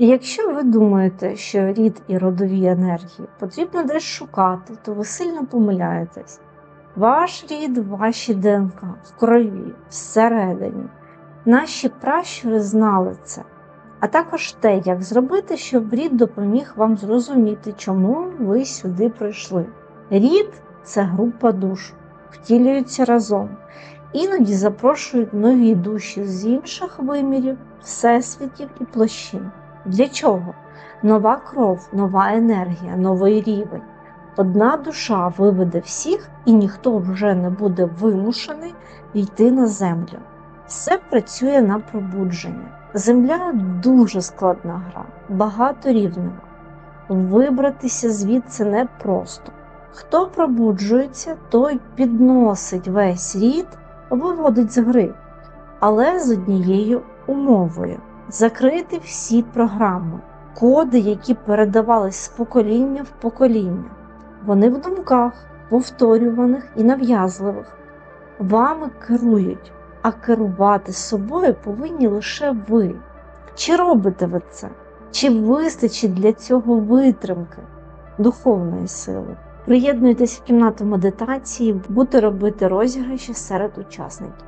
Якщо ви думаєте, що рід і родові енергії потрібно десь шукати, то ви сильно помиляєтесь. Ваш рід, ваші ДНК в крові, всередині. Наші пращури знали це, а також те, як зробити, щоб рід допоміг вам зрозуміти, чому ви сюди прийшли. Рід це група душ, втілюються разом. Іноді запрошують нові душі з інших вимірів, всесвітів і площин. Для чого? Нова кров, нова енергія, новий рівень. Одна душа виведе всіх, і ніхто вже не буде вимушений йти на землю. Все працює на пробудження. Земля дуже складна гра, багаторівнева. Вибратися звідси непросто. Хто пробуджується, той підносить весь рід, виводить з гри, але з однією умовою закрити всі програми, коди, які передавались з покоління в покоління. Вони в думках, повторюваних і нав'язливих. Вами керують, а керувати собою повинні лише ви. Чи робите ви це? Чи вистачить для цього витримки, духовної сили? Приєднуйтесь в кімнату медитації, будете робити розіграші серед учасників.